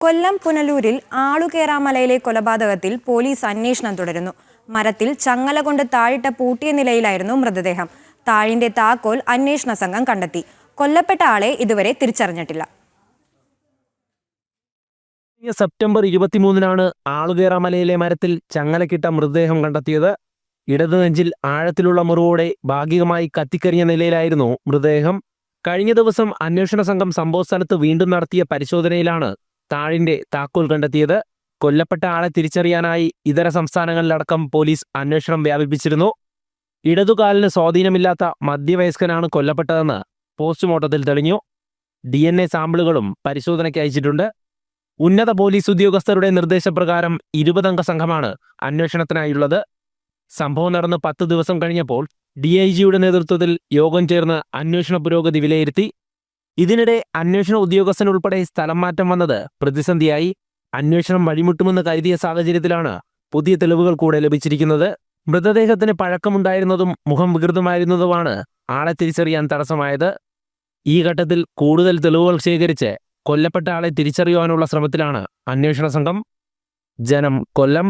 കൊല്ലം പുനലൂരിൽ ആളുകേറാമലയിലെ കൊലപാതകത്തിൽ പോലീസ് അന്വേഷണം തുടരുന്നു. മരത്തിൽ ചങ്ങല കൊണ്ട് താഴിട്ട പൂട്ടിയ നിലയിലായിരുന്നു മൃതദേഹം. താഴിന്റെ താക്കോൽ അന്വേഷണ സംഘം കണ്ടെത്തി. കൊല്ലപ്പെട്ട ആളെ ഇതുവരെ തിരിച്ചറിഞ്ഞിട്ടില്ല. സെപ്റ്റംബർ ഇരുപത്തിമൂന്നിനാണ് ആളുകേറാമലയിലെ മരത്തിൽ ചങ്ങലക്കിട്ട മൃതദേഹം കണ്ടെത്തിയത്. ഇടതു നെഞ്ചിൽ ആഴത്തിലുള്ള മുറിവോടെ ഭാഗികമായി കത്തിക്കരിഞ്ഞ നിലയിലായിരുന്നു മൃതദേഹം. കഴിഞ്ഞ ദിവസം അന്വേഷണ സംഘം സംഭവസ്ഥലത്ത് വീണ്ടും നടത്തിയ പരിശോധനയിലാണ് താഴിന്റെ താക്കോൽ കണ്ടെത്തിയത്. കൊല്ലപ്പെട്ട ആളെ തിരിച്ചറിയാനായി ഇതര സംസ്ഥാനങ്ങളിലടക്കം പോലീസ് അന്വേഷണം വ്യാപിപ്പിച്ചിരുന്നു. ഇടതുകാലിന് സ്വാധീനമില്ലാത്ത മധ്യവയസ്കനാണ് കൊല്ലപ്പെട്ടതെന്ന് പോസ്റ്റ്മോർട്ടത്തിൽ തെളിഞ്ഞു. ഡി എൻ എ സാമ്പിളുകളും പരിശോധനയ്ക്ക് അയച്ചിട്ടുണ്ട്. ഉന്നത പോലീസ് ഉദ്യോഗസ്ഥരുടെ നിർദ്ദേശപ്രകാരം ഇരുപതംഗ സംഘമാണ് അന്വേഷണത്തിനായുള്ളത്. സംഭവം നടന്ന് പത്ത് ദിവസം കഴിഞ്ഞപ്പോൾ ഡി ഐ ജിയുടെ നേതൃത്വത്തിൽ യോഗം ചേർന്ന് അന്വേഷണ പുരോഗതി വിലയിരുത്തി. ഇതിനിടെ അന്വേഷണ ഉദ്യോഗസ്ഥൻ ഉൾപ്പെടെ സ്ഥലം മാറ്റം വന്നത് പ്രതിസന്ധിയായി. അന്വേഷണം വഴിമുട്ടുമെന്ന് കരുതിയ സാഹചര്യത്തിലാണ് പുതിയ തെളിവുകൾ കൂടെ ലഭിച്ചിരിക്കുന്നത്. മൃതദേഹത്തിന് പഴക്കമുണ്ടായിരുന്നതും മുഖം വികൃതമായിരുന്നതുമാണ് ആളെ തിരിച്ചറിയാൻ തടസ്സമായത്. ഈ ഘട്ടത്തിൽ കൂടുതൽ തെളിവുകൾ ശേഖരിച്ച് കൊല്ലപ്പെട്ട ആളെ തിരിച്ചറിയുവാനുള്ള ശ്രമത്തിലാണ് അന്വേഷണ സംഘം. ജനം കൊല്ലം